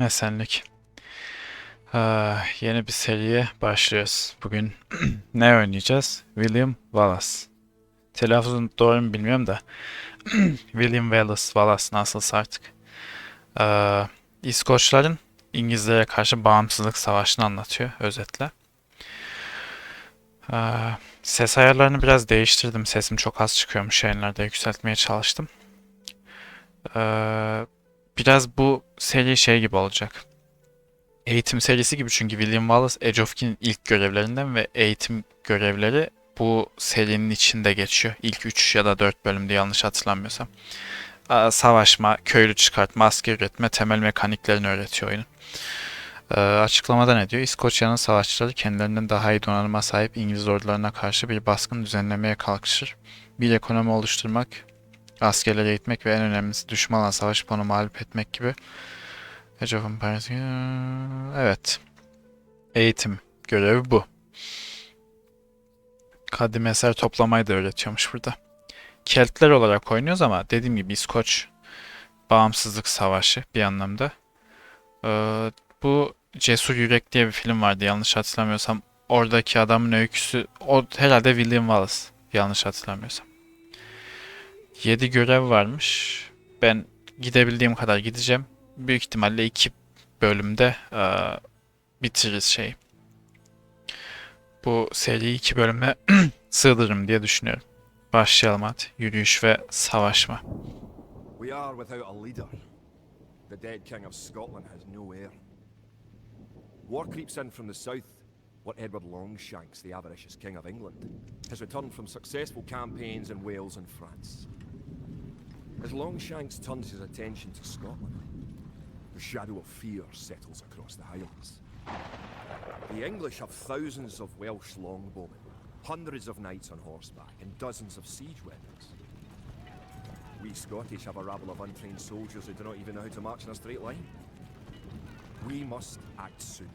Esenlik. Ah, yeni bir seriye başlıyoruz. Bugün ne oynayacağız? William Wallace. Telaffuzunu doğru mu bilmiyorum da. William Wallace, Wallace nasılsa artık. Ah, İskoçların İngilizlere karşı bağımsızlık savaşını anlatıyor özetle. Ah, ses ayarlarını biraz değiştirdim. Sesim çok az çıkıyormuş yayınlarda yükseltmeye çalıştım. Ah, biraz bu seri şey gibi olacak. Eğitim serisi gibi çünkü William Wallace Age of King'in ilk görevlerinden ve eğitim görevleri bu serinin içinde geçiyor. İlk 3 ya da 4 bölümde yanlış hatırlamıyorsam. Savaşma, köylü çıkartma, asker üretme, temel mekaniklerini öğretiyor oyunun. Ee, açıklamada ne diyor? İskoçya'nın savaşçıları kendilerinden daha iyi donanıma sahip İngiliz ordularına karşı bir baskın düzenlemeye kalkışır. Bir ekonomi oluşturmak, askerleri eğitmek ve en önemlisi düşmanla savaşıp onu mağlup etmek gibi. Evet. Eğitim görevi bu. Kadim eser toplamayı da öğretiyormuş burada. Keltler olarak oynuyoruz ama dediğim gibi İskoç bağımsızlık savaşı bir anlamda. Ee, bu Cesur Yürek diye bir film vardı yanlış hatırlamıyorsam. Oradaki adamın öyküsü o herhalde William Wallace yanlış hatırlamıyorsam. 7 görev varmış. Ben gidebildiğim kadar gideceğim büyük ihtimalle iki bölümde e, bitiririz şey. Bu seriyi iki bölüme sığdırırım diye düşünüyorum. Başlayalım hadi. Yürüyüş ve savaşma. We are without a leader. The dead King of Scotland has no heir. War creeps in from the south. What Edward Longshanks, the avaricious King of England, has returned from successful campaigns in Wales and France. As Longshanks turns his attention to Scotland, the shadow of fear settles across the Highlands. The English have thousands of Welsh longbowmen, hundreds of knights on horseback, and dozens of siege weapons. We Scottish have a rabble of untrained soldiers who do not even know how to march in a straight line. We must act soon.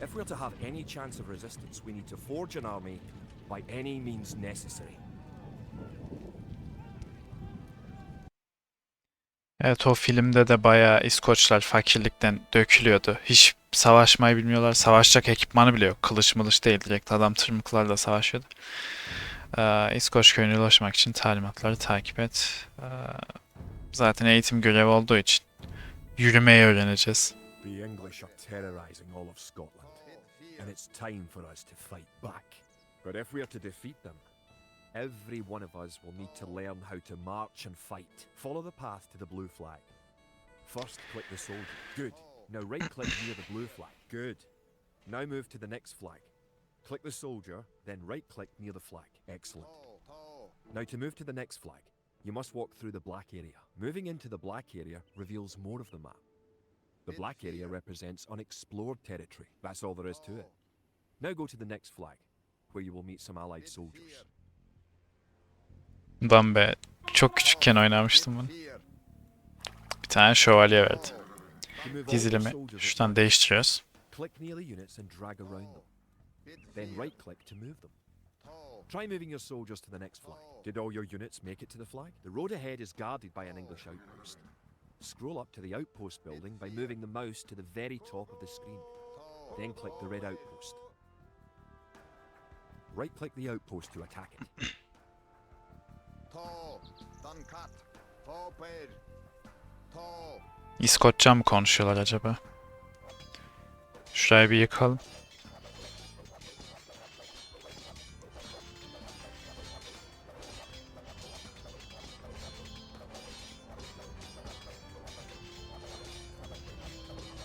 If we're to have any chance of resistance, we need to forge an army by any means necessary. Evet o filmde de bayağı İskoçlar fakirlikten dökülüyordu. Hiç savaşmayı bilmiyorlar. Savaşacak ekipmanı bile yok. Kılıç mılıç değil direkt adam tırmıklarla savaşıyordu. Ee, İskoç köyüne ulaşmak için talimatları takip et. Ee, zaten eğitim görevi olduğu için yürümeyi öğreneceğiz. The English are terrorizing all of Scotland, and it's time for us to fight back. But if we are to defeat them, every one of us will need to learn how to march and fight. Follow the path to the blue flag. First, click the soldier. Good. Now right click near the blue flag. Good. Now move to the next flag. Click the soldier, then right click near the flag. Excellent. Now to move to the next flag, you must walk through the black area. Moving into the black area reveals more of the map. The black area represents unexplored territory. That's all there is to it. Now go to the next flag, where you will meet some allied soldiers. Lan be çok küçükken oynamıştım bunu. Bir tane şövalye verdi. Dizilimi şuradan değiştiriyoruz. Then right click to move them. Try moving your soldiers to the next flag. Did all your units make it to the flag? The road ahead is guarded by an English outpost. Scroll up to the outpost building by moving the mouse to the very top of the screen. Then click the red outpost. Right click the outpost to attack it. İskoçça mı konuşuyorlar acaba? Şurayı bir yıkalım.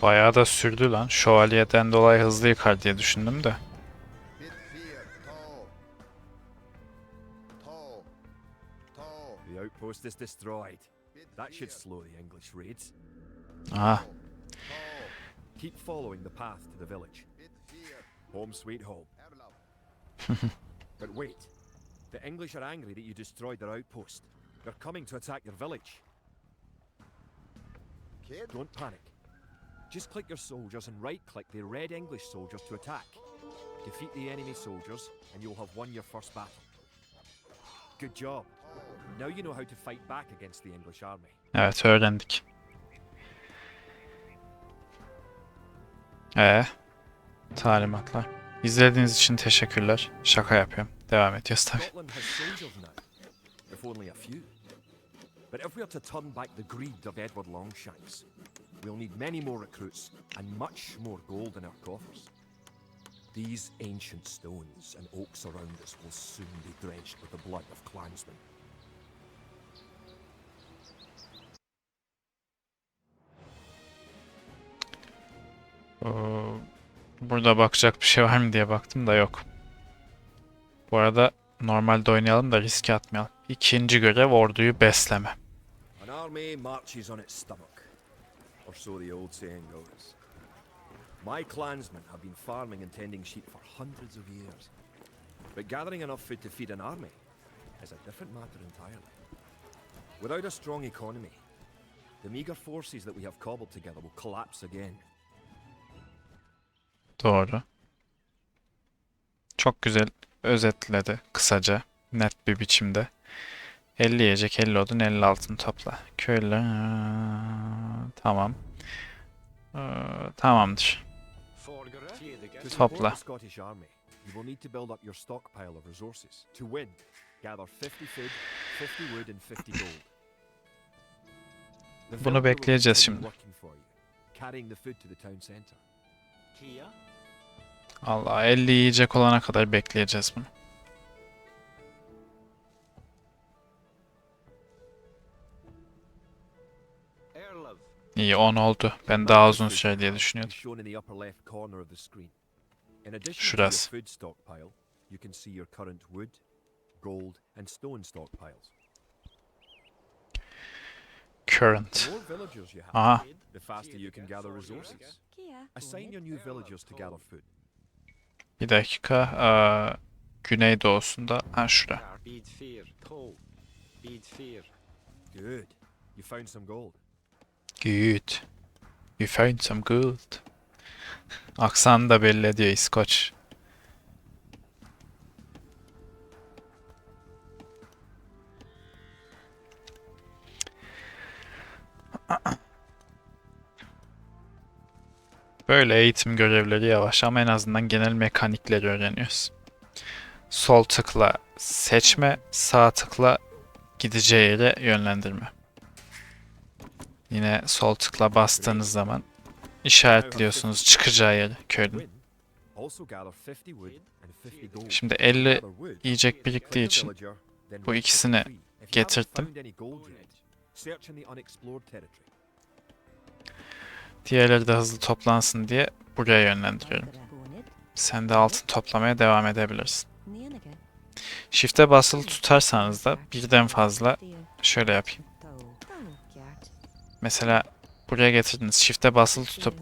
Bayağı da sürdü lan. Şövalyeden dolayı hızlı yıkar diye düşündüm de. Is destroyed. That should slow the English raids. Ah. Keep following the path to the village. Home sweet home. But wait. The English are angry that you destroyed their outpost. They're coming to attack your village. Kid, Don't panic. Just click your soldiers and right click the red English soldiers to attack. Defeat the enemy soldiers, and you'll have won your first battle. Good job. Evet öğrendik. Ee, talimatlar. İzlediğiniz için teşekkürler. Şaka yapıyorum. Devam ediyoruz few. But if we are to turn back the greed of Edward Longshanks, we'll need many more recruits and much more gold in our coffers. These ancient stones and oaks around us will soon be drenched with the blood of clansmen. Burada bakacak bir şey var mı diye baktım da yok. Bu arada normalde oynayalım da riske atmayalım. İkinci görev orduyu besleme. My clansmen have been farming and tending sheep for hundreds of years. But gathering enough food to feed an army is a different matter entirely. Without a strong economy, the meager forces that we have cobbled together will collapse again. Doğru. Çok güzel özetledi kısaca, net bir biçimde. 50 yiyecek, 50 odun, 50 altın topla. Köylü... Tamam. Ee, tamamdır. Topla. the Scottish army, you will need to build up your stockpile of resources. To win, gather 50 food, 50 wood and 50 gold. The Bunu bekleyeceğiz şimdi. Allah 50 yiyecek olana kadar bekleyeceğiz bunu. İyi 10 oldu. Ben daha uzun süre diye düşünüyordum. Shown have, Aha. the faster you can gather resources. Assign your new villagers to gather food. Bir dakika. Aa, güneydoğusunda. Ha şura. Good. You found some gold. Good. You found some gold. Aksanı da belli ediyor İskoç. Böyle eğitim görevleri yavaş ama en azından genel mekanikleri öğreniyoruz. Sol tıkla seçme, sağ tıkla gideceği yere yönlendirme. Yine sol tıkla bastığınız zaman işaretliyorsunuz çıkacağı yeri köylün. Win. Also gather 50 wood and 50 gold. Şimdi 50 Gather wood. yiyecek biriktiği için bu ikisini 53. Diğerleri de hızlı toplansın diye buraya yönlendiriyorum. Sen de altın toplamaya devam edebilirsin. Shift'e basılı tutarsanız da birden fazla şöyle yapayım. Mesela buraya getirdiniz. Shift'e basılı tutup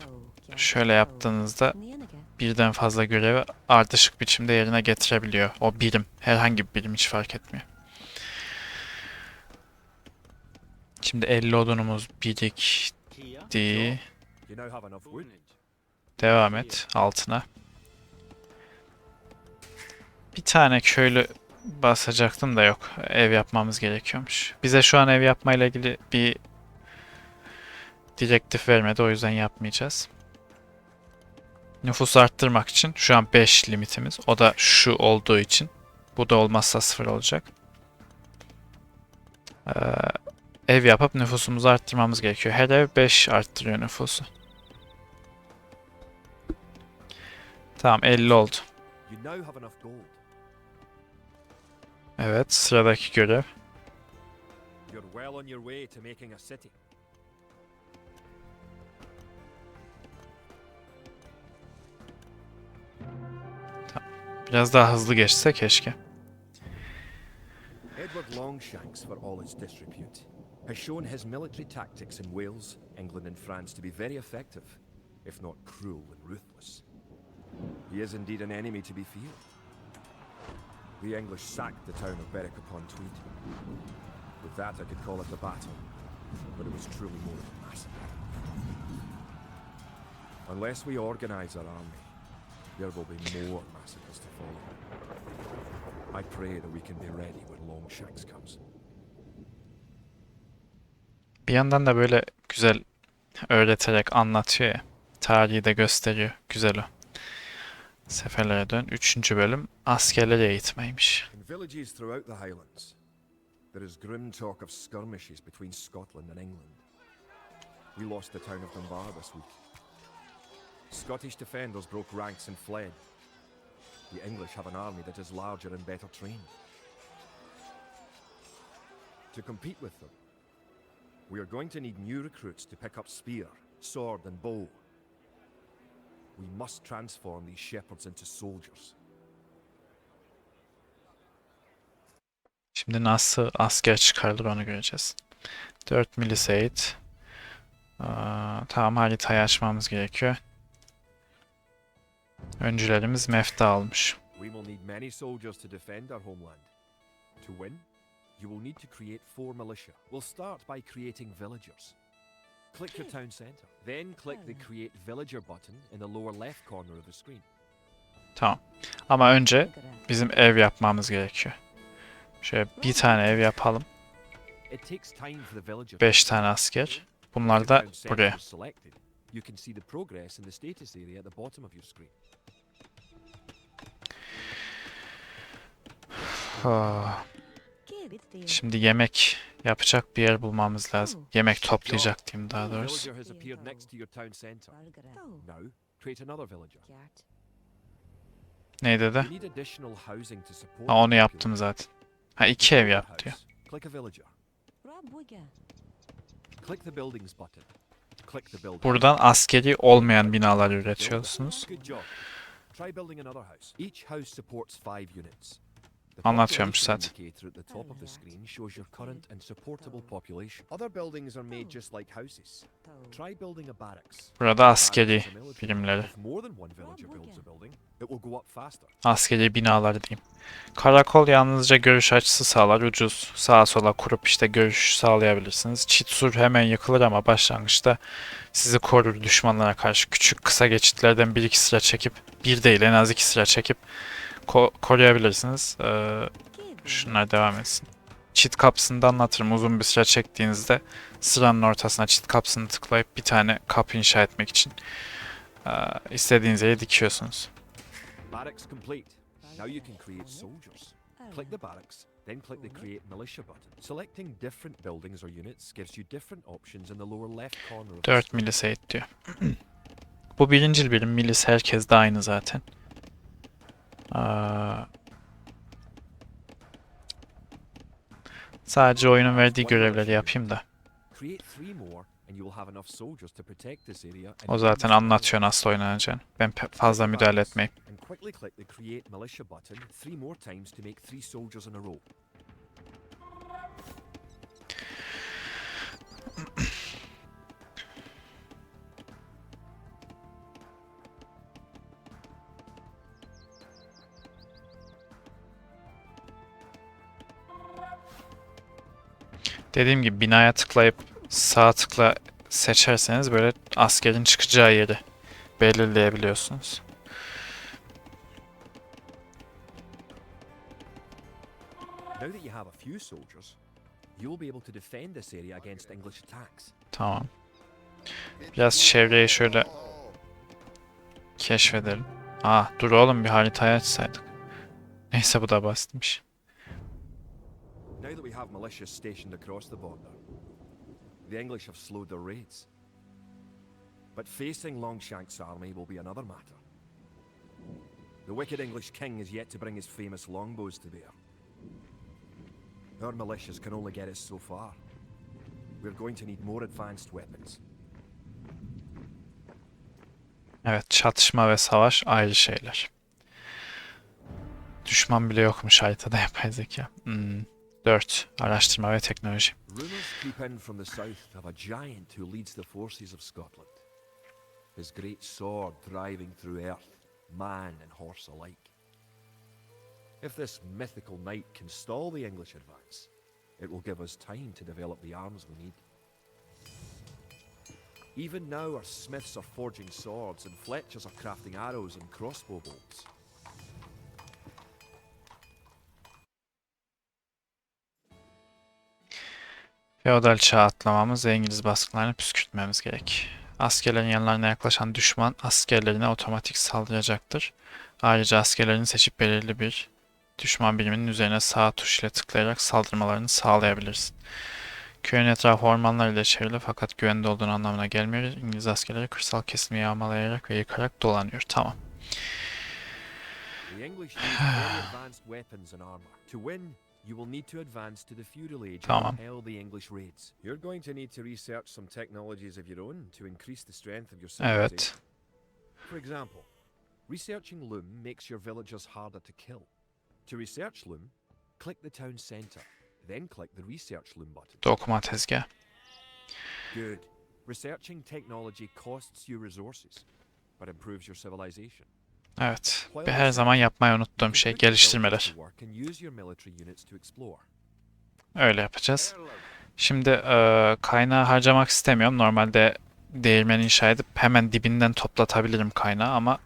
şöyle yaptığınızda birden fazla görevi ardışık biçimde yerine getirebiliyor. O birim. Herhangi bir birim hiç fark etmiyor. Şimdi 50 odunumuz birikti. Devam et altına. Bir tane köylü basacaktım da yok. Ev yapmamız gerekiyormuş. Bize şu an ev yapmayla ilgili bir direktif vermedi. O yüzden yapmayacağız. Nüfus arttırmak için şu an 5 limitimiz. O da şu olduğu için. Bu da olmazsa 0 olacak. Ee, ev yapıp nüfusumuzu arttırmamız gerekiyor. Her ev 5 arttırıyor nüfusu. Tamam 50 oldu. Evet sıradaki görev. Biraz daha hızlı geçse keşke. Edward Longshanks, for all his disrepute, has shown his military tactics in Wales, England, and France to be very effective, if not cruel and ruthless. He is indeed an enemy to be feared. The English sacked the town of Berwick upon Tweed. With that, I could call it a battle, but it was truly more of a massacre. Unless we organize our army, there will be more massacres to follow. I pray that we can be ready when Longshanks comes. Bir yandan da böyle güzel öğreterek anlatıyor ya. Tarihi de gösteriyor. Güzel o. Seferlere dön. Üçüncü bölüm askerleri eğitmeymiş. In villages throughout the Highlands, there is grim talk of skirmishes between Scotland and England. We lost the town of Dunbar this week. Scottish defenders broke ranks and fled. The English have an army that is larger and better trained. To compete with them, we are going to need new recruits to pick up spear, sword, and bow. We must transform these shepherds into soldiers. Şimdi nasıl asker çıkarılır onu göreceğiz. 4 milisade. Aa, tamam haritayı açmamız gerekiyor. Öncülerimiz mefta almış. We will need many soldiers to defend our homeland. To win, you will need to create four militia. We'll start by creating villagers. Click your town centre. Then click the Create Villager button in the lower left corner of the screen. Tamam. Ama önce bizim ev yapmamız gerekiyor. Şöyle bir tane ev yapalım. It takes time for the villager. 5 tane asker. Bunlar da buraya. you can see the progress in the status area at the bottom of your screen. Ah, Şimdi yemek yapacak bir yer bulmamız lazım. Yemek toplayacak diyeyim daha doğrusu. villager. Ne dedi? Ha onu yaptım zaten. Ha iki ev yap diyor. Buradan askeri olmayan binalar üretiyorsunuz. Good job. Try building another house. Each house supports five units. The Anlatıyormuş population zaten. indicator at the top of the screen shows your current and supportable population. Other buildings are made just like houses. Try building a barracks. Burada askeri birimleri. If more than one villager builds a building, it will go up faster. Askeri binalar diyeyim. Karakol yalnızca görüş açısı sağlar. Ucuz. Sağa sola kurup işte görüş sağlayabilirsiniz. Çit sur hemen yıkılır ama başlangıçta sizi korur düşmanlara karşı. Küçük kısa geçitlerden bir iki sıra çekip bir değil en az iki sıra çekip ko- koruyabilirsiniz. Ee, şunlar devam etsin. Çit kapısını da anlatırım. Uzun bir sıra çektiğinizde sıranın ortasına çit kapısını tıklayıp bir tane kapı inşa etmek için ee, istediğiniz yere dikiyorsunuz. Barracks complete. Now you can create soldiers. Click the barracks, then click the Create Militia button. Selecting different buildings or units gives you different options in the lower left corner of the 4 screen. milisade diyor. Bu birincil birim. Milis herkes de aynı zaten. Sadece oyunun verdiği görevleri yapayım da. O zaten anlatıyor nasıl oynanacağını. Ben fazla müdahale etmeyeyim. Dediğim gibi binaya tıklayıp sağ tıkla seçerseniz böyle askerin çıkacağı yeri belirleyebiliyorsunuz. Now that you have a few soldiers, you will be able to defend this area against English attacks. Tamam. Biraz çevreyi şöyle keşfedelim. Ah dur oğlum bir haritayı açsaydık. Neyse bu da basitmiş. Now that we have militias stationed across the border, the English have slowed their raids. But facing Longshank's army will be another matter. The wicked English king is yet to bring his famous longbows to bear. Our militias can only get us so far. We're going to need more advanced weapons. Evet çatışma ve savaş ayrı şeyler. Düşman bile yokmuş haritada yapay zeka. Hmm. 4. Araştırma ve teknoloji. Rumours creep in from the south of a giant who leads the forces of Scotland. His great sword driving through earth, man and horse alike. If this mythical knight can stall the English advance, it will give us time to develop the arms we need. Even now, our smiths are forging swords, and fletchers are crafting arrows and crossbow bolts. Feodal çağa atlamamız ve İngiliz baskılarını püskürtmemiz gerek. Askerlerin yanlarına yaklaşan düşman askerlerine otomatik saldıracaktır. Ayrıca askerlerini seçip belirli bir düşman biriminin üzerine sağ tuş ile tıklayarak saldırmalarını sağlayabilirsin. Köyün etrafı ormanlar ile çevrili fakat güvende olduğunu anlamına gelmiyor. İngiliz askerleri kırsal kesimi yağmalayarak ve yıkarak dolanıyor. Tamam. The English use very advanced weapons and armor. To win, you will need to advance to the feudal age Tamam. and repel the English raids. You're going to need to research some technologies of your own to increase the strength of your civilization. Evet. For example, researching loom makes your villagers harder to kill. To research loom, click the town center, then click the research loom button. Dokuma tezgahı. Good. Researching technology costs you resources, but improves your civilization. Evet. Ve her zaman yapmayı unuttuğum şey geliştirmeler. Öyle yapacağız. Şimdi e, kaynağı harcamak istemiyorum. Normalde değirmen inşa edip hemen dibinden toplatabilirim kaynağı ama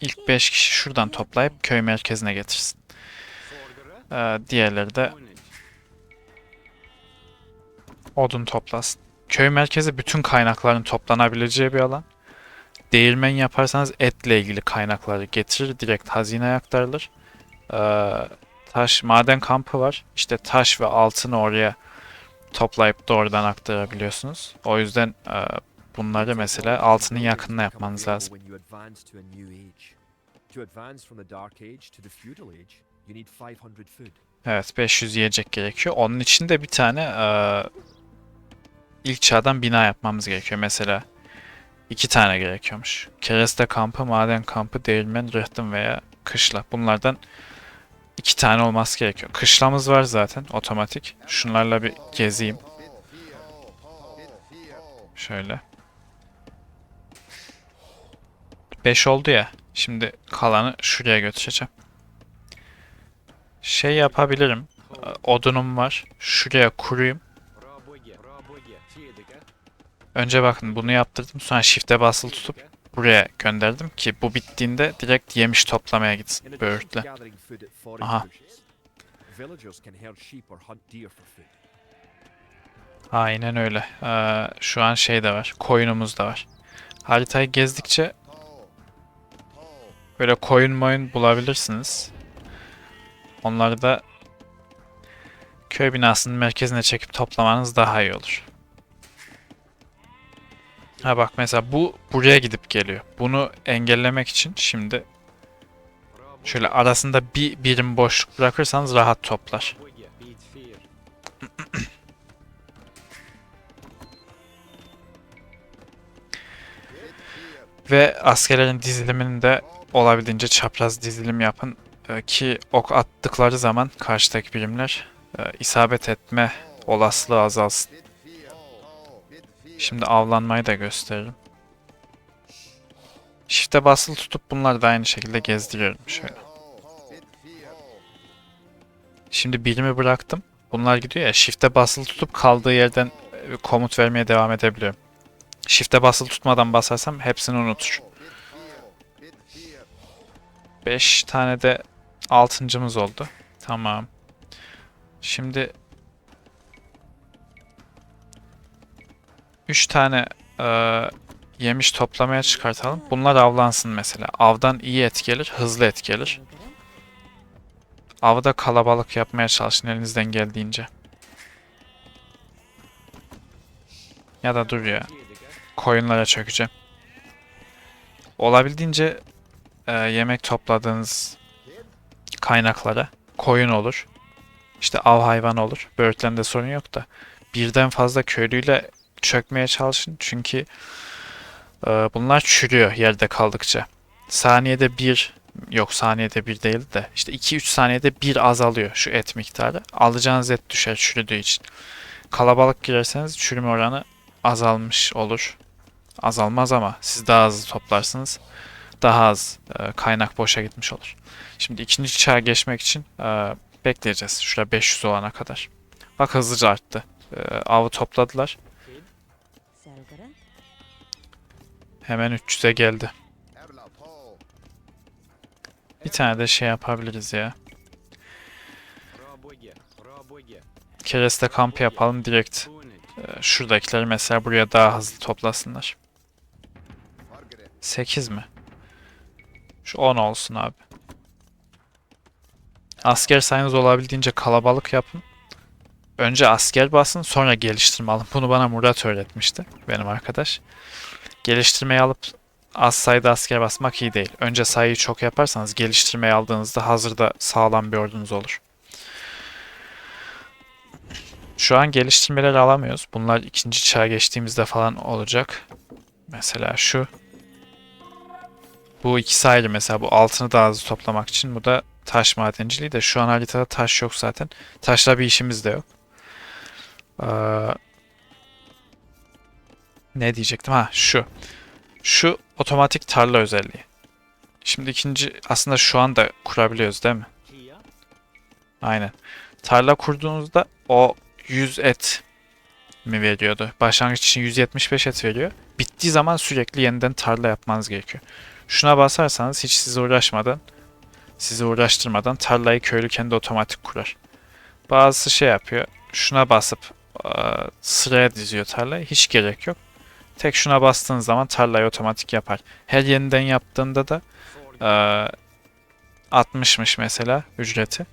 ilk 5 kişi şuradan toplayıp köy merkezine getirsin. E, diğerleri de odun toplasın. Köy merkezi bütün kaynakların toplanabileceği bir alan. Değirmen yaparsanız etle ilgili kaynakları getirir. Direkt hazineye aktarılır. Ee, taş maden kampı var. İşte taş ve altını oraya toplayıp doğrudan aktarabiliyorsunuz. O yüzden e, bunları mesela altının yakınına yapmanız lazım. To advance from the Dark Age to the Feudal Age, you need 500 food. Evet 500 yiyecek gerekiyor. Onun için de bir tane e, ilk çağdan bina yapmamız gerekiyor. Mesela iki tane gerekiyormuş. Kereste kampı, maden kampı, değirmen, rıhtım veya kışla. Bunlardan iki tane olması gerekiyor. Kışlamız var zaten otomatik. Şunlarla bir gezeyim. Şöyle. 5 oldu ya. Şimdi kalanı şuraya götüreceğim. Şey yapabilirim. Odunum var. Şuraya kurayım. Önce bakın bunu yaptırdım. Sonra shift'e basılı tutup buraya gönderdim ki bu bittiğinde direkt yemiş toplamaya In gitsin böğürtle. Aha. Aynen öyle. Ee, şu an şey de var. Koyunumuz da var. Haritayı gezdikçe böyle koyun moyun bulabilirsiniz. Onları da köy binasının merkezine çekip toplamanız daha iyi olur. Ha bak mesela bu buraya gidip geliyor. Bunu engellemek için şimdi şöyle arasında bir birim boşluk bırakırsanız rahat toplar. Ve askerlerin dizilimini de olabildiğince çapraz dizilim yapın Ee, ki ok attıkları zaman karşıdaki birimler e, isabet etme olasılığı azalsın. Şimdi avlanmayı da gösteririm. Shift'e basılı tutup bunları da aynı şekilde gezdiriyorum şöyle. Şimdi birimi bıraktım. Bunlar gidiyor ya shift'e basılı tutup kaldığı yerden e, komut vermeye devam edebiliyorum. Shift'e basılı tutmadan basarsam hepsini unutur. 5 tane de altıncımız oldu. Tamam. Şimdi 3 tane eee, yemiş toplamaya çıkartalım. Bunlar avlansın mesela. Avdan iyi et gelir, hızlı et gelir. Avda kalabalık yapmaya çalışın elinizden geldiğince. Ya da dur ya. Koyunlara çökeceğim. Olabildiğince e, yemek topladığınız kaynaklara koyun olur. İşte av hayvanı olur. Böğürtlerinde sorun yok da birden fazla köylüyle çökmeye çalışın. Çünkü e, bunlar çürüyor yerde kaldıkça. Saniyede bir yok saniyede bir değil de işte 2-3 saniyede bir azalıyor şu et miktarı. Alacağınız et düşer çürüdüğü için. Kalabalık girerseniz çürüme oranı azalmış olur. Azalmaz ama siz daha hızlı toplarsınız. Daha az e, kaynak boşa gitmiş olur. Şimdi ikinci çağa geçmek için e, bekleyeceğiz. Şurada 500 olana kadar. Bak hızlıca arttı. E, avı topladılar. Hemen 300'e geldi. Bir tane de şey yapabiliriz ya. Kereste kampı yapalım direkt. Ee, şuradakileri mesela buraya daha hızlı toplasınlar. Forgery. 8 mi? Şu 10 olsun abi. Asker sayınız olabildiğince kalabalık yapın. Önce asker basın sonra geliştirme alın. Bunu bana Murat öğretmişti. Benim arkadaş. Geliştirmeyi alıp az sayıda asker basmak iyi değil. Önce sayıyı çok yaparsanız geliştirmeyi aldığınızda hazırda sağlam bir ordunuz olur. Şu an geliştirmeleri alamıyoruz. Bunlar ikinci çağa geçtiğimizde falan olacak. Mesela şu. Bu ikisi ayrı mesela bu altını daha hızlı toplamak için bu da taş madenciliği de şu an haritada taş yok zaten. Taşla bir işimiz de yok. Ee, ne diyecektim? Ha şu. Şu otomatik tarla özelliği. Şimdi ikinci aslında şu anda kurabiliyoruz değil mi? Aynen. Tarla kurduğunuzda o 100 et mi veriyordu? Başlangıç için 175 et veriyor. Bittiği zaman sürekli yeniden tarla yapmanız gerekiyor. Şuna basarsanız hiç size uğraşmadan, sizi uğraştırmadan tarlayı köylü kendi otomatik kurar. Bazısı şey yapıyor. Şuna basıp eee, sıraya diziyor tarlayı. Hiç gerek yok. Tek şuna bastığınız zaman tarlayı otomatik yapar. Her yeniden yaptığında da eee 60'mış mesela ücreti.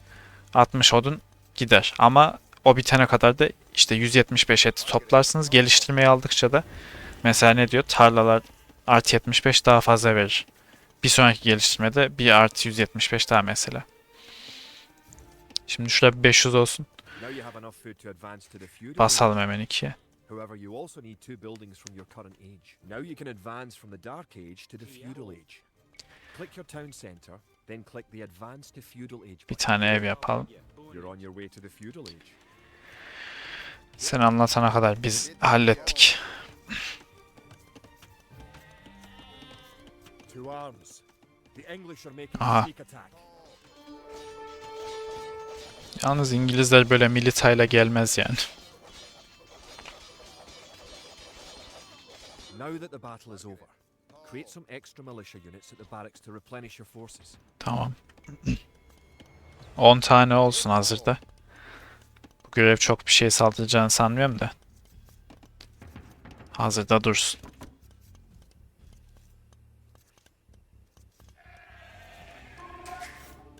60 odun gider. Ama o bitene kadar da işte 175 eti toplarsınız. Geliştirmeyi aldıkça da mesela ne diyor? Tarlalar artı 75 daha fazla verir. Bir sonraki geliştirmede bir artı 175 daha mesela. Şimdi şurada bir 500 olsun. Basalım hemen ikiye. However, you also need two buildings from your current age. Now you can advance from the Dark Age to the Feudal Age. Click your town centre, then click the Advance to Feudal Age Bir button. tane ev yapalım. You're on your way to the Feudal Age. Sen anlatana kadar biz hallettik. To arms. The English are making Aha. a sneak attack. Yalnız İngilizler böyle militayla gelmez yani. Now that the battle is over, create some extra militia units at the barracks to replenish your forces. Tamam. 10 tane olsun hazırda. Bu görev çok bir şey saldıracağını sanmıyorum da. Hazırda dursun.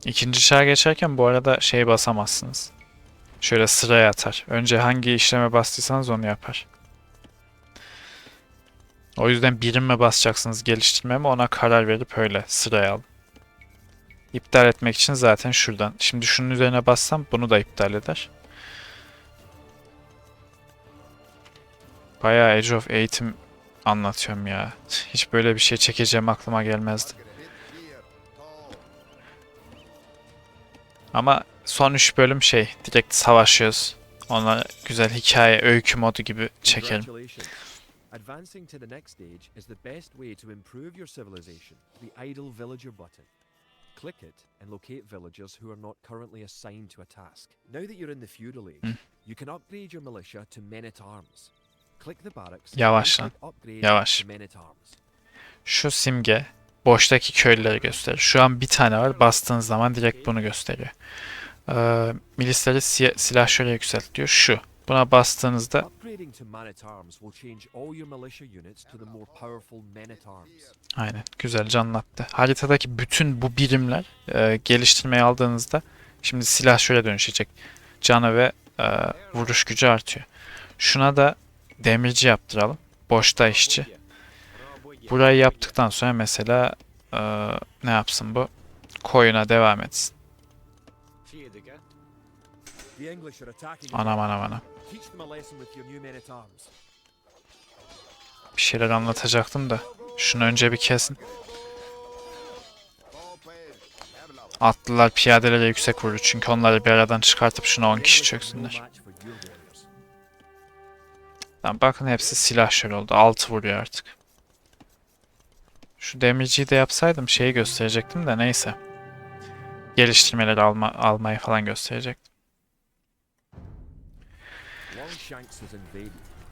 İkinci çağa geçerken bu arada şey basamazsınız. Şöyle sıraya atar. Önce hangi işleme bastıysanız onu yapar. O yüzden birim mi basacaksınız geliştirme mi ona karar verip öyle sıraya alın. İptal etmek için zaten şuradan. Şimdi şunun üzerine bassam bunu da iptal eder. Bayağı Age of eğitim anlatıyorum ya. Hiç böyle bir şey çekeceğim aklıma gelmezdi. Ama son 3 bölüm şey direkt savaşıyoruz. Ona güzel hikaye, öykü modu gibi çekelim. Advancing to the next stage is the best way to improve your civilization. The idle villager button. Click it and locate villagers who are not currently assigned to a task. Now that you're in the feudal age, Hmm. you can upgrade your militia to men at arms. Click the barracks. Yavaş lan. Yavaş. to men at arms. Şu simge boştaki köylüleri gösterir. Şu an bir tane var. Bastığınız zaman direkt bunu gösteriyor. Ee, milisleri siya- silah şöyle yükselt diyor. Şu. Buna bastığınızda. Aynen. Güzelce anlattı. Haritadaki bütün bu birimler e, geliştirmeye aldığınızda şimdi silah şöyle dönüşecek. Canı ve e, vuruş gücü artıyor. Şuna da demirci yaptıralım. Boşta işçi. Burayı yaptıktan sonra mesela e, ne yapsın bu? Koyuna devam etsin. The English are attacking. Anam anam anam. Teach them a lesson with your new men at arms. Bir şeyler anlatacaktım da. Şunu önce bir kesin. Atlılar piyadelere yüksek vurur. Çünkü onları bir aradan çıkartıp şuna 10 The kişi çöksünler. Lan bakın hepsi silah şöyle oldu. 6 vuruyor artık. Şu demirciyi de yapsaydım şeyi gösterecektim de neyse. Geliştirmeleri alma, almayı falan gösterecektim. Has invaded,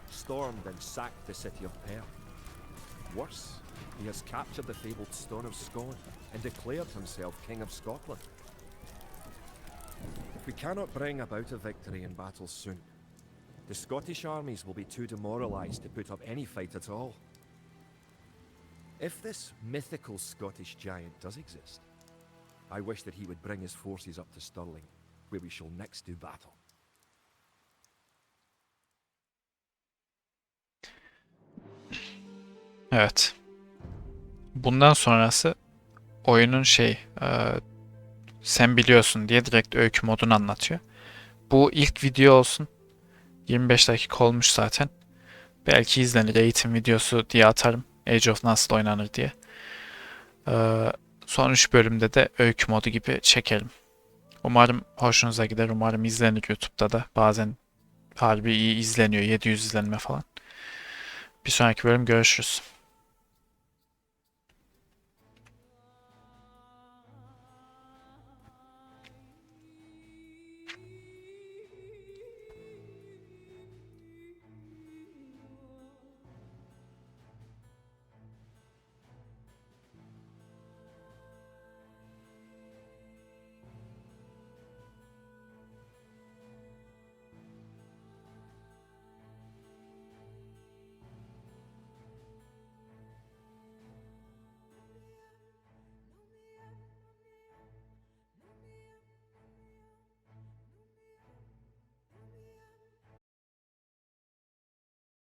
stormed and sacked the city of Perth. Worse, he has captured the fabled Stone of Scone and declared himself King of Scotland. If we cannot bring about a victory in battle soon, the Scottish armies will be too demoralised to put up any fight at all. If this mythical Scottish giant does exist, I wish that he would bring his forces up to Stirling, where we shall next do battle. Evet. Bundan sonrası oyunun şey e, sen biliyorsun diye direkt öykü modunu anlatıyor. Bu ilk video olsun. 25 dakika olmuş zaten. Belki izlenir eğitim videosu diye atarım. Age of nasıl oynanır diye. Ee, son 3 bölümde de öykü modu gibi çekerim. Umarım hoşunuza gider. Umarım izlenir YouTube'da da. Bazen harbi iyi izleniyor. 700 izlenme falan. Bir sonraki bölüm görüşürüz.